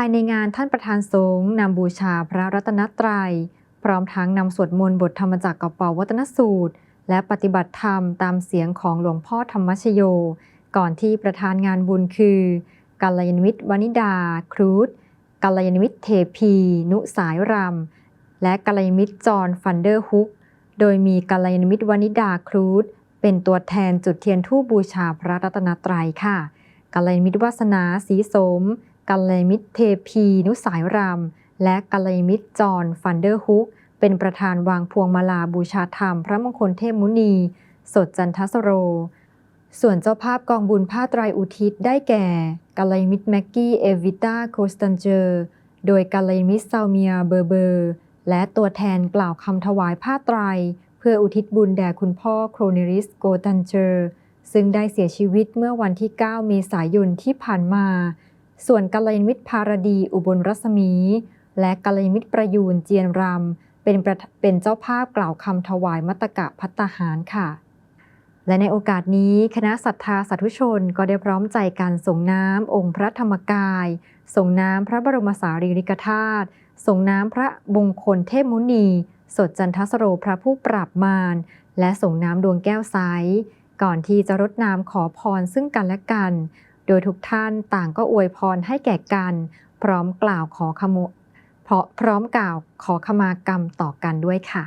ภายในงานท่านประธานสงฆ์นำบูชาพระรัตนตรัย พร้อมทั้งนำสวดมนต์บทธรรมจักรกับปวัตนสูตร และปฏิบัติธรรมตามเสียงของหลวงพ่อธรรมชโย ก่อนที่ประธานงานบุญคือกัลยาณมิตรวนิดา ครูดกัลยาณมิตรเทพี นุสายรำและกัลยาณมิตรจอห์นฟันเดอร์ฮุก โดยมีกัลยาณมิตรวนิดาครูดเป็นตัวแทนจุดเทียนทูปบูชาพระรัตนตรัยค่ะกัลยาณมิตรวาสนาสีสม กัลยมิตรเทพีนุสายรำและกัลยมิตรจอห์นฟันเดอร์ฮุก เป็นประธานวางพวงมาลาบูชาธรรม พระมงคลเทพมุนี สดจันทสโร ส่วนเจ้าภาพกองบุญผ้าไตรอุทิศได้แก่กัลยมิตรแม็กกี้เอวิต้าโคสตันเจอร์ โดยกัลยมิตรซาเมียเบอร์เบอร์ และตัวแทนกล่าวคำถวายผ้าไตร เพื่ออุทิศบุญแด่คุณพ่อโครเนริสโกตันเจอร์ซึ่งได้เสียชีวิตเมื่อวันที่ 9 เมษายนที่ผ่านมา ส่วนกัลยาณมิตรพารดีอุบลรัศมี และกัลยาณมิตรประยูนเจียนรำเป็นเป็นเจ้าภาพกล่าวคำถวายมัตกะพัตหารค่ะ และในโอกาสนี้คณะศรัทธาสาธุชนก็ได้พร้อมใจกันส่งน้ำองค์พระธรรมกาย ส่งน้ำพระบรมสารีริกธาตุส่งน้ำพระบงคลเทพมุนี สดจันทสโรพระผู้ปราบมาร และส่งน้ำดวงแก้วใสก่อนที่จะรดน้ำขอพรซึ่งกันและกัน โดยทุกท่านต่างก็อวยพรให้แก่กัน พร้อมกล่าวขอขมพร้อมกล่าวขอขมากรรมต่อกันด้วยค่ะ